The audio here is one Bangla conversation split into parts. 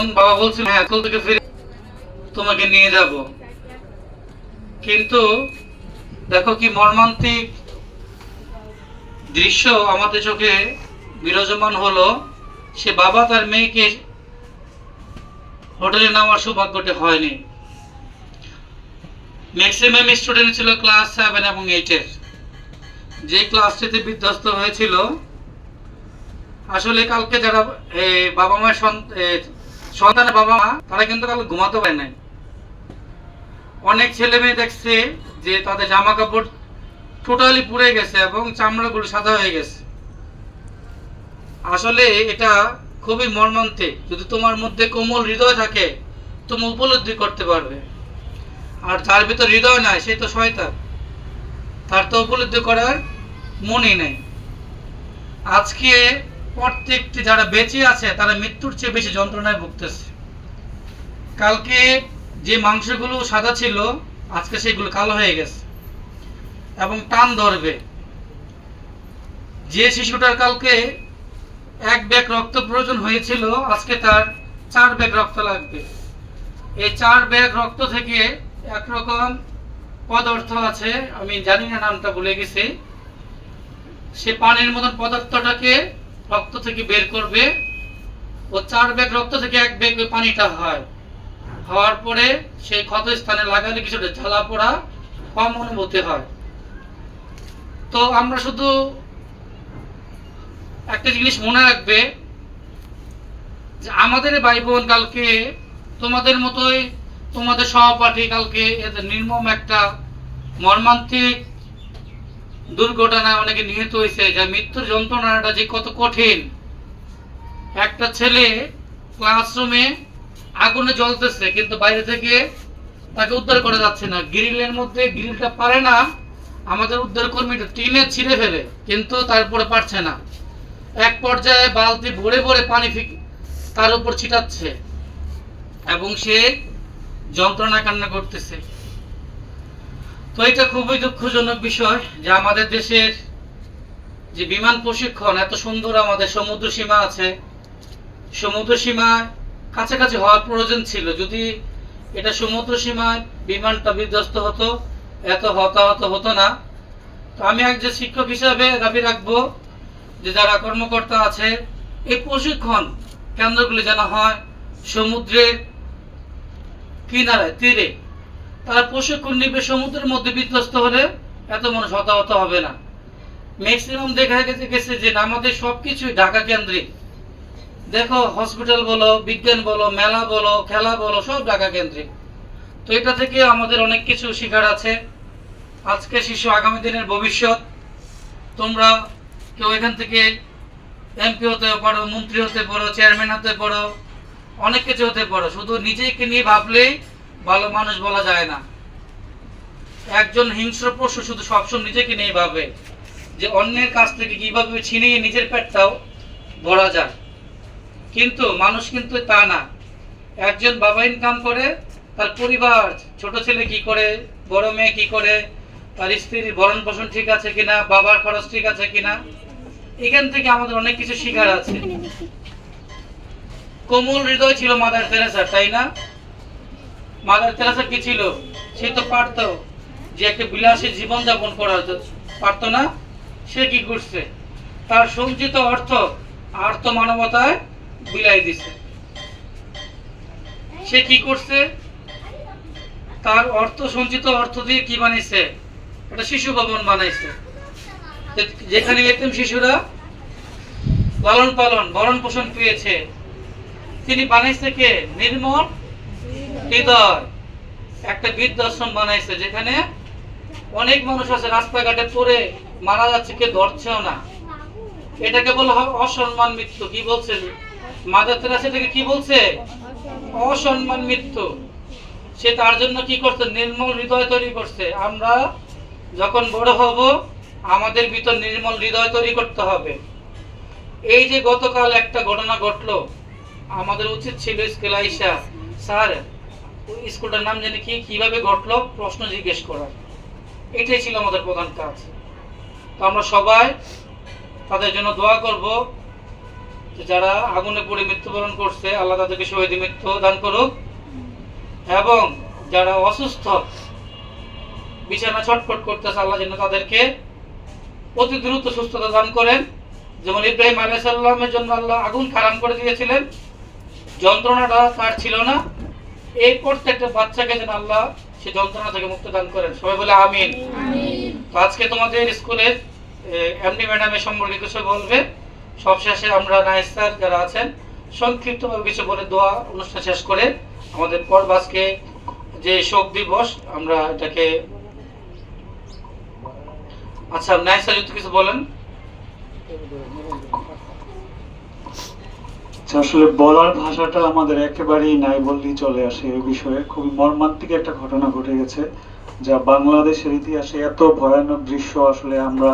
তখন বাবা বলছিল হ্যাঁ স্কুল থেকে ফিরে তোমাকে নিয়ে যাব। কিন্তু দেখো কি মর্মান্তিক দৃশ্য আমাদের চোখে বিরাজমান হলো, সে বাবা তার মেয়েকে হোটেলে নেওয়ার সৌভাগ্যটি হয়নি। ম্যাক্সিমাম স্টুডেন্ট ছিল ক্লাস সেভেন এবং এইটের। যে ক্লাসটিতে বিধ্বস্ত হয়েছিল, আসলে কালকে যারা বাবা মায়ের সন্তানের বাবা মা, তারা কিন্তু কালকে ঘুমাতে পারে নাই। অনেক ছেলে মেয়ে দেখছে যে তাদের জামা কাপড় টোটালি পুড়ে গেছে এবং চামড়াগুলো সাদা হয়ে গেছে। আসলে এটা খুবই মর্মান্তিক। যদি তোমার মধ্যে কোমল হৃদয় থাকে, তুমি উপলব্ধি করতে পারবে। আর যার ভিতর হৃদয় নাই, সে তো শয়তান। তার তো উপলব্ধি করার মনই নেই। আজকে প্রত্যেকটি যারা বেঁচে আছে, তারা মৃত্যুর চেয়ে বেশি যন্ত্রণায় ভুগতেছে। কালকে যে মাংসগুলো সাদা ছিল, আজকে সেগুলো কালো হয়ে গেছে। এবং টান ধরবে। যে শিশুটার কালকে এক ব্যাগ রক্ত প্রয়োজন হয়েছিল, আজকে তার চার ব্যাগ রক্ত লাগবে। এই চার ব্যাগ রক্ত থেকে একরকম পদার্থ আছে, আমি জানি না নামটা ভুলে গেছি। সে পানির মতন পদার্থটাকে রক্ত থেকে বের করবে ও চার ব্যাগ রক্ত থেকে এক ব্যাগ পানিটা হয়। হওয়ার পরে সেই ক্ষত স্থানে লাগালে কিছুটা জ্বালা পোড়া কম অনুভূতি হয়। তো আমরা শুধু একটা জিনিস মনে রাখবে যে আমাদের ভাই বোন কালকে তোমাদের মতোই তোমাদের সহপাঠী কালকে এদের নির্মম একটা মর্মান্তিক দুর্ঘটনায় অনেকে নিহত হয়েছে, যা মৃত্যুর যন্ত্রণাটা যে কত কঠিন। একটা ছেলে ক্লাসরুমে আগুনে জ্বলতেছে, কিন্তু বাইরে থেকে তাকে উদ্ধার করা যাচ্ছে না। গ্রিলের মধ্যে গ্রিলটা পারে না, আমাদের উদ্ধার কর্মীটা টিনে ছিঁড়ে ফেলে, কিন্তু তারপরে পারছে না। এক পর্যায়ে বালতি ভরে ভরে পানি তার উপর ছিটাচ্ছে এবং সে যন্ত্রণা কান্না করতেছে। তো এটা খুবই দুঃখজনক বিষয় যে আমাদের দেশের যে বিমান প্রশিক্ষণ, এত সুন্দর আমাদের সমুদ্র সীমা আছে। সমুদ্র সীমায় কাছাকাছি হওয়ার প্রয়োজন ছিল। যদি এটা সমুদ্র সীমায় বিমানটা বিধ্বস্ত হতো, এত হতাহত হতো না। তো আমি একজন শিক্ষক হিসাবে দাবি রাখব যে যারা কর্মকর্তা আছে, এই প্রশিক্ষণ কেন্দ্রগুলি যেন হয় সমুদ্রের কিনারায়, তীরে। তারা প্রশিক্ষণ নিবে সমুদ্রের মধ্যে বিধ্বস্ত হলে এত মানুষ হতাহত হবে না। ম্যাক্সিমাম দেখা গেছে গেছে যে আমাদের সবকিছুই ঢাকা কেন্দ্রিক। দেখো হসপিটাল বলো, বিজ্ঞান বলো, মেলা বলো, খেলা বলো, সব ঢাকা কেন্দ্রিক। তো এটা থেকে আমাদের অনেক কিছু শেখার আছে। আজকে শিশু আগামী দিনের ভবিষ্যৎ। তোমরা কেউ এখান থেকে এমপি হতে পারো, মন্ত্রী হতে পারো চেয়ারম্যান হতে পারো, অনেক কিছু হতে পারো। শুধু নিজেকে নিয়ে ভাবলেই ভালো মানুষ বলা যায় না। একজন হিংস্র পশু শুধু সবসময় নিজেকে নিয়ে ভাবে যে অন্যের কাছ থেকে কীভাবে ছিনিয়ে নিজের পেটটাও ভরা যায়। কিন্তু মানুষ কিন্তু তা না। একজন বাবা ইনকাম করে, তার পরিবার, ছোট ছেলে কি করে, বড় মেয়ে কি করে, তার স্ত্রীর ভরণ পোষণ ঠিক আছে কিনা, বাবার খরচ ঠিক আছে কিনা, এখান থেকে আমাদের অনেক কিছু শিখার আছে। কোমল হৃদয় ছিল মাদার তেরেসার তাই না? মাদার তেরেসা কি ছিল? সে তো পারতো যে একটা বিলাসী জীবন যাপন করা পারতো না? সে কি করছে? তার সঞ্চিত অর্থ আর্থ মানবতায় বিলাই দিছে। সে কি করছে? তার অর্থ, সঞ্চিত অর্থ দিয়ে কি বানাইছে একটা শিশু ভবন বানাইছে। যেখানে এতিম শিশুরা লালন পালন ভরণ পোষণ পেয়েছে। তিনি বানাইছে কে? নির্মল হৃদয়। একটা বৃদ্ধাশ্রম বানাইছে যেখানে অনেক মানুষ আছে, রাস্তাঘাটে পড়ে মারা যাচ্ছে কে ধরছেও না। এটাকে বলা হয় অসম্মান মৃত্যু। কি বলছে? মাদার তেরাসা এটাকে কি বলছে? অসম্মান মৃত্যু। সে তার জন্য কি করছে? নির্মল হৃদয় তৈরি করছে। আমরা যখন বড় হব, আমাদের ভিতর নির্মল হৃদয় তৈরি করতে হবে। এই যে গতকাল একটা ঘটনা ঘটলো, আমাদের উচিত ছিল স্কুল আইসা স্যার স্কুলটার নাম জানি কি, কীভাবে ঘটলো প্রশ্ন জিজ্ঞেস করার। এটাই ছিল আমাদের প্রধান কাজ। তো আমরা সবাই তাদের জন্য দোয়া করব যারা আগুনে পড়ে মৃত্যুবরণ করছে, আল্লাহ তাদেরকে শহীদ মৃত্যু দান করুক। এবং যারা অসুস্থ, বিছানা ছটফট করতেছে, আল্লাহ যেন তাদেরকে অতি দ্রুত সুস্থতা দান করেন। যেমন ইব্রাহিম আলাইসাল্লামের জন্য আল্লাহ আগুন খারাম করে দিয়েছিলেন। যন্ত্রণাটা তার ছিল না। এই প্রত্যেকটা বাচ্চাকে যেন আল্লাহ সে যন্ত্রণা থেকে মুক্ত দান করেন। সবাই বলে আমিন। তো আজকে তোমাদের স্কুলের এমডি ম্যাডামের সম্পর্কে কিছু বলবে। সবশেষে আমরা নাইস স্যার যারা আছেন সংক্ষিপ্তভাবে কিছু বলে দোয়া অনুষ্ঠান শেষ করে আমাদের পর আজকে যে শোক দিবস আমরা এটাকে আচ্ছা নাইস স্যার যদি কিছু বলেন। আসলে বলার ভাষাটা আমাদের একেবারেই নাই বললেই চলে আসে এই বিষয়ে। খুবই মর্মান্তিক একটা ঘটনা ঘটে গেছে, যা বাংলাদেশের ইতিহাসে এত ভয়ানক দৃশ্য আসলে আমরা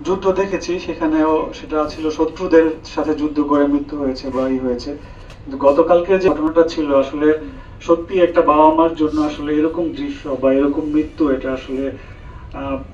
যুদ্ধ দেখেছি, সেখানেও সেটা ছিল শত্রুদের সাথে যুদ্ধ করে মৃত্যু হয়েছে বা হয়েছে। গতকালকে যে ঘটনাটা ছিল, আসলে সত্যি একটা বাবা মার জন্য আসলে এরকম দৃশ্য বা এরকম মৃত্যু, এটা আসলে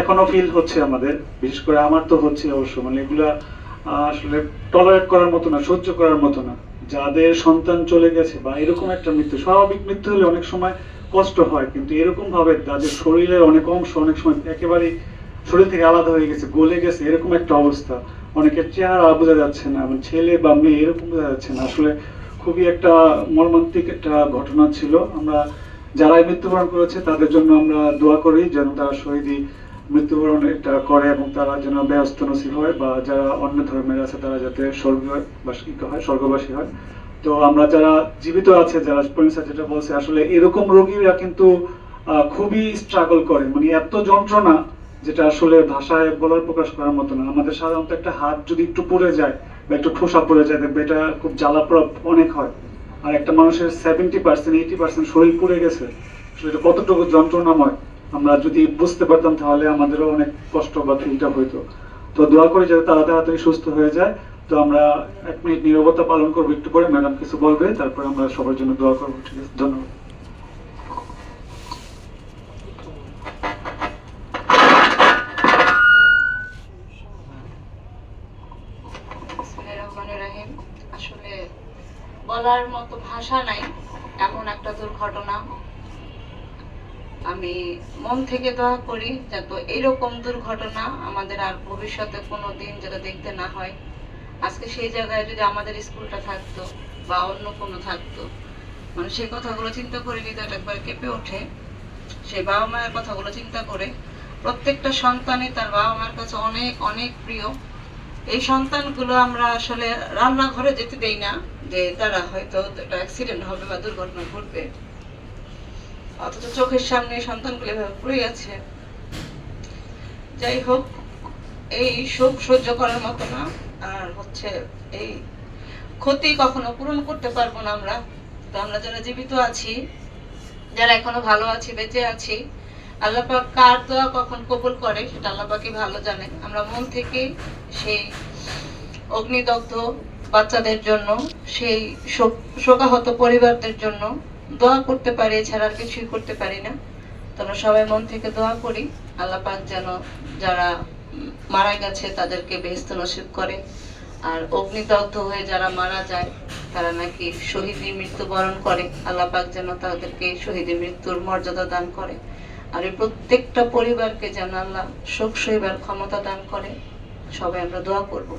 এখনও ফিল হচ্ছে আমাদের। বিশেষ করে আমার তো হচ্ছে অবশ্য মানে এগুলা আসলে টলারেট করার মতো না, সহ্য করার মতো না। যাদের সন্তান চলে গেছে বা এরকম একটা মৃত্যু, স্বাভাবিক মৃত্যু হলে অনেক সময় কষ্ট হয়, কিন্তু এরকম ভাবে তাদের শরীরের অনেক অংশ অনেক সময় একেবারে শরীর থেকে আলাদা হয়ে গেছে, গলে গেছে, এরকম একটা অবস্থা। অনেকের চেহারা বোঝা যাচ্ছে না মানে ছেলে বা মেয়ে এরকম বোঝা যাচ্ছে না। আসলে খুবই একটা মর্মান্তিক একটা ঘটনা ছিল। আমরা যারাই মৃত্যুবরণ করেছে, তাদের জন্য আমরা দোয়া করি যেন তারা শহীদই মৃত্যুবরণ এটা করে এবং তারা যেন ব্যস্ত নসিব হয় বা যারা অন্য ধর্মের আছে, তারা যাতে স্বর্গবাসী হয় স্বর্গবাসী হয়। তো আমরা যারা জীবিত আছে, যারা প্রিন্স যেটা বলছে, আসলে এরকম রোগীরা কিন্তু খুবই স্ট্রাগল করে। মানে এত যন্ত্রণা, যেটা আসলে ভাষায় বলার প্রকাশ করার মতো না। আমাদের সাধারণত একটা হাত যদি একটু পড়ে যায় বা একটু ঠোসা পড়ে যায়, দেখবে এটা খুব জ্বালা প্রভাব অনেক হয়। আর একটা মানুষের সেভেন্টি পার্সেন্ট এইটি পার্সেন্ট শরীর পুড়ে গেছে। আসলে এটা কতটুকু যন্ত্রণাময়? আমরা যদি বুঝতে পারতাম তাহলে আমাদেরও অনেক কষ্ট বা ফিলটা হইতো। তো দোয়া করি যাতে তারা তাড়াতাড়ি সুস্থ হয়ে যায়। তো আমরা এক মিনিট নীরবতা পালন করব একটু পরে, ম্যাডাম কিছু বলবে, তারপরে আমরা সবার জন্য দোয়া করব। ঠিক আছে, ধন্যবাদ। বলার মতো ভাষা নাই, এমন একটা দুর্ঘটনা। আমি মন থেকে দোয়া করি যাতে এরকম দুর্ঘটনা আমাদের আর ভবিষ্যতে কোনো দিন যেটা দেখতে না হয়। আজকে সেই জায়গায় যদি আমাদের স্কুলটা থাকতো বা অন্য কোনো থাকতো মানে সেই কথাগুলো চিন্তা করে হৃদয়টা একবার কেঁপে ওঠে। সেই বাবা মায়ের কথাগুলো চিন্তা করে প্রত্যেকটা সন্তানই তার বাবা মার কাছে অনেক অনেক প্রিয়। এই সন্তানগুলো আমরা আসলে রান্নাঘরে যেতে দেই না, যে তারা হয়তো একটা অ্যাক্সিডেন্ট হবে বা দুর্ঘটনা ঘটবে। অথচ চোখের সামনে সন্তানগুলো এভাবে পড়ে গেছে যাই হোক, এই শোক সহ্য করার মতো না। আর হচ্ছে এই ক্ষতি কখনো পূরণ করতে পারব না আমরা। তো আমরা যারা জীবিত আছি, যারা এখনও ভালো আছি, বেঁচে আছি, আল্লাহ পাক কার দোয়া কখন কবুল করে সেটা আল্লাহ পাকই ভালো জানে। আমরা মন থেকে সেই অগ্নিদগ্ধ বাচ্চাদের জন্য, সেই শোক- শোকাহত পরিবারদের জন্য দোয়া করতে পারি, এছাড়া আর কিছুই করতে পারি না। তো আমরা সবাই মন থেকে দোয়া করি। আল্লাহ পাক যেন যারা মারা গেছে তাদেরকে বেহেস্ত নসিব করে। আর অগ্নিদগ্ধ হয়ে যারা মারা যায়, তারা নাকি শহীদি মৃত্যুবরণ করে। আল্লাহ পাক যেন তাদেরকে শহীদি মৃত্যুর মর্যাদা দান করে। আর এই প্রত্যেকটা পরিবারকে যেন আল্লাহ শোক সইবার ক্ষমতা দান করে। সবাই আমরা দোয়া করব।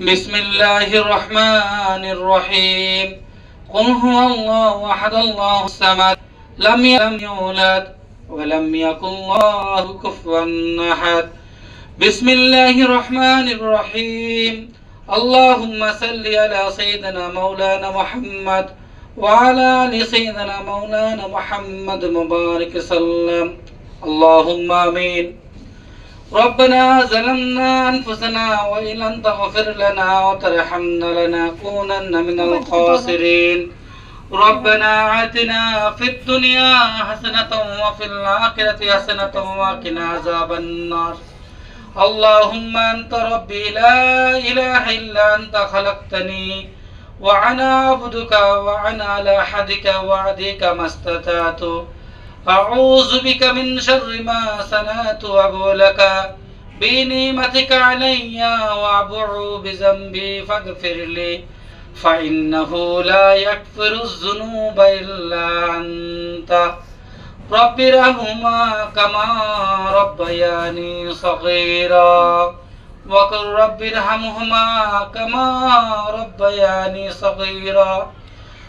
بسم الله الرحمن الرحيم قل هو الله أحد الله الصمد لم يولد ولم يكن الله كفوا أحد بسم الله الرحمن الرحيم اللهم صل على سيدنا مولانا محمد وعلى آل سيدنا مولانا محمد مبارك وسلم اللهم آمين ربنا ظلمنا أنفسنا وإن لم تغفر لنا وترحمنا لنكونن من الخاسرين. ربنا آتنا في الدنيا حسنة وفي الآخرة حسنة وقنا عذاب النار. اللهم أنت ربي لا إله إلا أنت خلقتني وأنا عبدك وأنا على حدك وعدك ما استطعت. أعوذ بك من شر ما صنعت وأبولك بنعمتك علي وأبع بذنبي فاغفر لي فإنه لا يغفر الذنوب إلا أنت رب ارحمهما كما ربياني صغيرا وقل رب ارحمهما كما ربياني صغيرا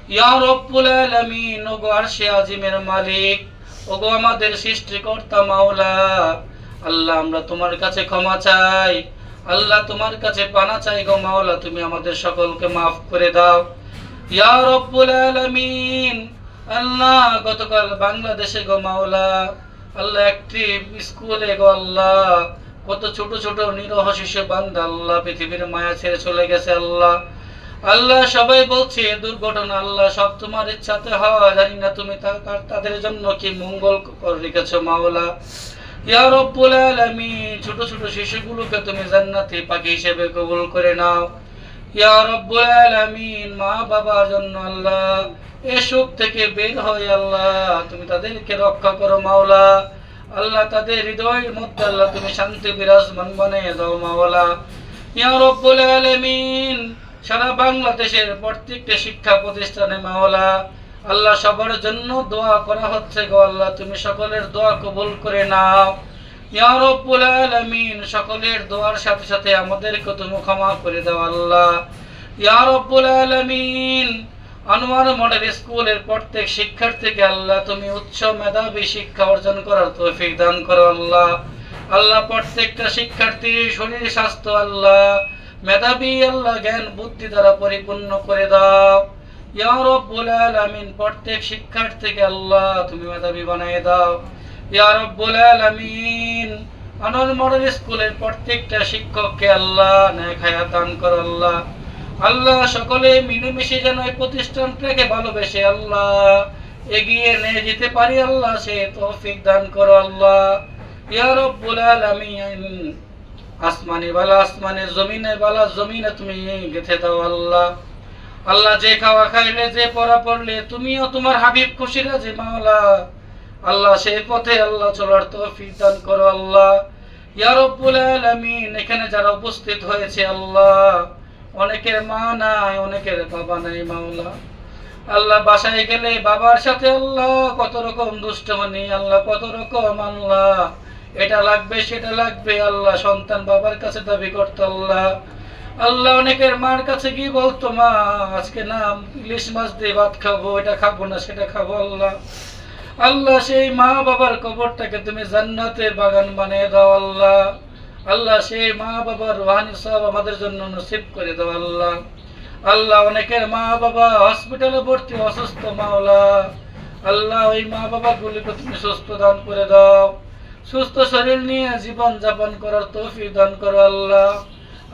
يا رب العالمين وعرش عظيم الملك ওগো আমাদের সৃষ্টিকর্তা মাওলা, আল্লাহ আমরা তোমার কাছে ক্ষমা চাই, আল্লাহ তোমার কাছে পানা চাই গো মাওলা, তুমি আমাদের সকলকে মাফ করে দাও। ইয়া রব্বুল আলামিন, আল্লাহ গতকাল বাংলাদেশে গো মাওলা, আল্লাহ একটি স্কুলে গো আল্লাহ, কত ছোট ছোট নিরহ শিশু বান্দা আল্লাহ পৃথিবীর মায়া ছেড়ে চলে গেছে আল্লাহ। আল্লাহ সবাই বলছে দুর্ঘটনা আল্লাহ সব তোমার ইচ্ছাতে হয়। জানি না তুমি তাদের জন্য কি মঙ্গল রেখেছো মাওলা? ইয়া রব্বুল ছোট ছোট শিশুগুলোকে তুমি জান্নাতি পাখি হিসেবে কবুল করে নাও। ইয়া রব্বুল আলামিন, মা বাবার জন্য আল্লাহ, এ সুখ থেকে বের হয় আল্লাহ। তুমি তাদেরকে রক্ষা করো মাওলা। আল্লাহ তাদের হৃদয়ের মধ্যে আল্লাহ তুমি শান্তি, বিরাজমান বানিয়ে দাও মাওলা। ইয়া রব্বুল আলামিন সারা বাংলাদেশের প্রত্যেকটা শিক্ষা প্রতিষ্ঠানে মাওলা, আল্লাহ সবার জন্য দোয়া করা হচ্ছে গো আল্লাহ, তুমি সকলের দোয়া কবুল করে নাও। ইয়া রব্বুল আলামিন, সকলের দোয়ার সাথে সাথে আমাদেরকে তুমি ক্ষমা করে দাও আল্লাহ। ইয়া রব্বুল আলামিন, আনোয়ার মডেল স্কুলের প্রত্যেক শিক্ষার্থীকে আল্লাহ, তুমি উচ্চ মেধাবী শিক্ষা অর্জন করার তৌফিক দান করো আল্লাহ। আল্লাহ, প্রত্যেকটা শিক্ষার্থীর শরীর স্বাস্থ্য আল্লাহ। মেধাবী আল্লাহ জ্ঞান, বুদ্ধি দ্বারা পরিপূর্ণ করে দাও। ইয়া রব্বুল আলামিন, প্রত্যেক শিক্ষার্থীকে আল্লাহ তুমি মেধাবী বানিয়ে দাও। ইয়া রব্বুল আলামিন, আনোয়ার মডেল স্কুলের প্রত্যেকটা শিক্ষককে আল্লাহ হায়াত দান করো আল্লাহ। আল্লাহ সকলে মিলেমিশে যেন এই প্রতিষ্ঠানটাকে ভালোবেসে আল্লাহ, এগিয়ে নিয়ে যেতে পারি আল্লাহ, সে তৌফিক দান করো আল্লাহ। ইয়া রব্বুল আলামিন আসমানি বালা, আসমানে জমিনে বালা, জমিনে তুমি গেথে দাও আল্লাহ। আল্লাহ যে খাওয়া খাইলে, যে পড়া পড়লে, তুমিও তোমার হাবিব খুশি রাজি মাওলা। আল্লাহ সেই পথে আল্লাহ চলার তৌফিক দান করো আল্লাহ। ইয়া রব্বুল আলামিন, এখানে যারা উপস্থিত হয়েছে আল্লাহ, অনেকের মা নাই, অনেকের বাবা নাই মাওলা। আল্লাহ বাসায় গেলে বাবার সাথে আল্লাহ কত রকম দুষ্টমনি, আল্লাহ কত রকম আল্লাহ। এটা লাগবে, সেটা লাগবে। আল্লাহ সন্তান বাবার কাছে দাবি করতো আল্লাহ। আল্লাহ অনেকের মার কাছে গিয়ে বলতো, মা, আজকে না ইলিশ মাছ দিয়ে ভাত খাব, এটা খাব না, সেটা খাব আল্লাহ। আল্লাহ সেই মা বাবার কবরটাকে তুমি জান্নাতের বাগান বানিয়ে দাও আল্লাহ। আল্লাহ সেই মা বাবার রোহানি সব আমাদের জন্য নসিব করে দাও আল্লাহ। আল্লাহ অনেকের মা বাবা হসপিটালে ভর্তি অসুস্থ মাওলা। আল্লাহ ওই মা বাবা গুলিকে তুমি সুস্থ দান করে দাও। সুস্থ শরীর নিয়ে জীবন যাপন করার তৌফিক দান করো আল্লাহ।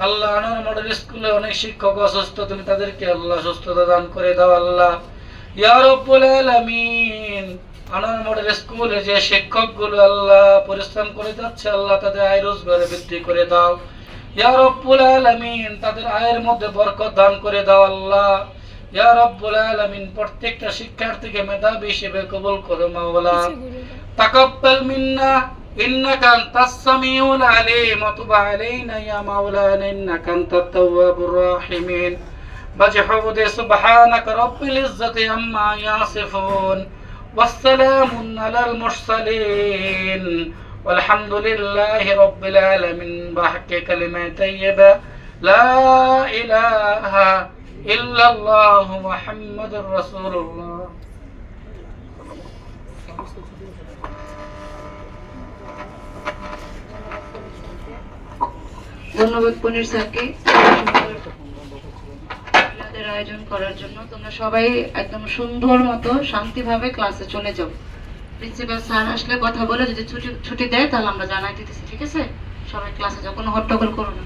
আল্লাহ আনোয়ার মডেল স্কুলে অনেক শিক্ষক অসুস্থ, তুমি তাদেরকে আল্লাহ সুস্থতা দান করে দাও আল্লাহ। ইয়া রব্বুল আলামিন, আনোয়ার মডেল স্কুলে যে শিক্ষকগুলো আল্লাহ পরিশ্রম করে যাচ্ছে, আল্লাহ তাদের আয় রোজগারে বৃদ্ধি করে দাও। ইয়া রব্বুল আলামিন, তাদের আয়ের মধ্যে বরকত দান করে দাও আল্লাহ। ইয়া রব্বুল আলামিন প্রত্যেকটা শিক্ষার্থীকে মেধাবী হিসেবে কবুল করো মাওলা تقبل منا إنك أنت السميع العليم وتب علينا يا مولانا إنك أنت التواب الراحمين بجحود سبحانك رب العزة عما يصفون والسلام على المرسلين والحمد لله رب العالمين بحق كلمة طيبة লা ইলাহা ইল্লাল্লাহু মুহাম্মাদুর রাসূলুল্লাহ। ধন্যবাদ পনির স্যারকে আপনাদের আয়োজন করার জন্য তোমরা সবাই একদম সুন্দর মতো শান্তিভাবে ক্লাসে চলে যাও। প্রিন্সিপাল স্যার আসলে কথা বলে যদি ছুটি ছুটি দেয় তাহলে আমরা জানাই দিতেছি, ঠিক আছে? সবাই ক্লাসে যখন হট্টগোল করো না।